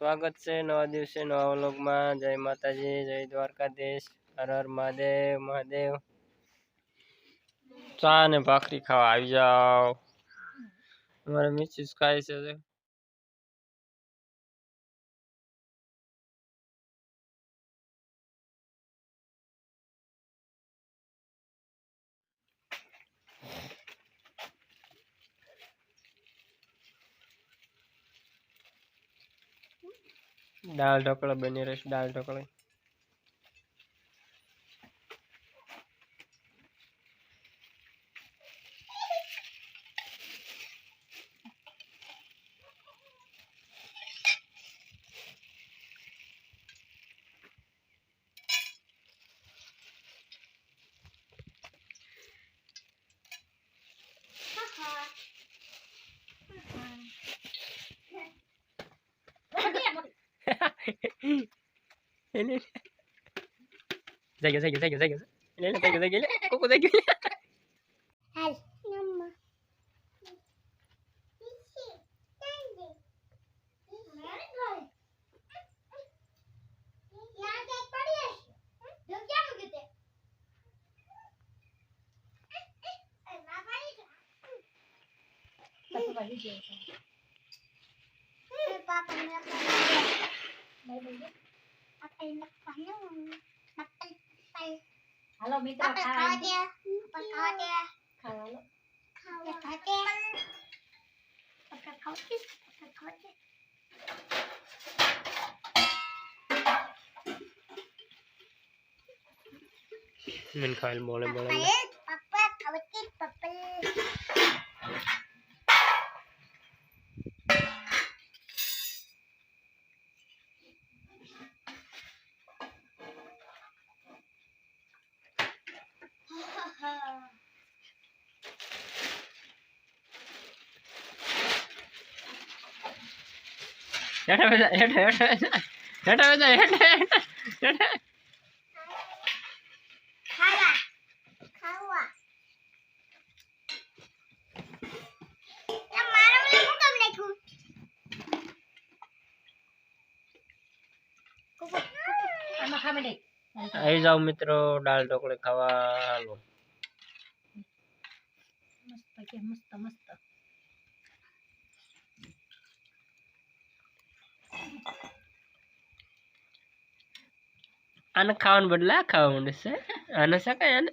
સ્વાગત છે નવા દિવસે નવા વ્લોગમાં. જય માતાજી, જય દ્વારકાધીશ. હર હર મહાદેવ મહાદેવ. ચા ને ભાખરી ખાવા આવી જાઓ. અમારે મિસિસ ખાય છે. દાળ ઢોકળા બની રહેશે દાળ ઢોકળી. એને જઈ ગયો જઈ ગયો જઈ ગયો જઈ ગયો એને એને જઈ ગયો જઈ ગયો કોકો જઈ ગયો હાલ નમ્મા Papa, હાલો મિત્રો Papa, ખાવા ખાવા દે. Papa, હેઠા બેસા હેઠા હેઠા હેઠા બેસા હેઠા હેઠા આવી જાઓ મિત્રો, દાળ ઢોકળી ખાવા મસ્ત કે મસ્ત મસ્ત. આને ખાવાનું બદલે આ ખાવા માંડે છે શકાય આને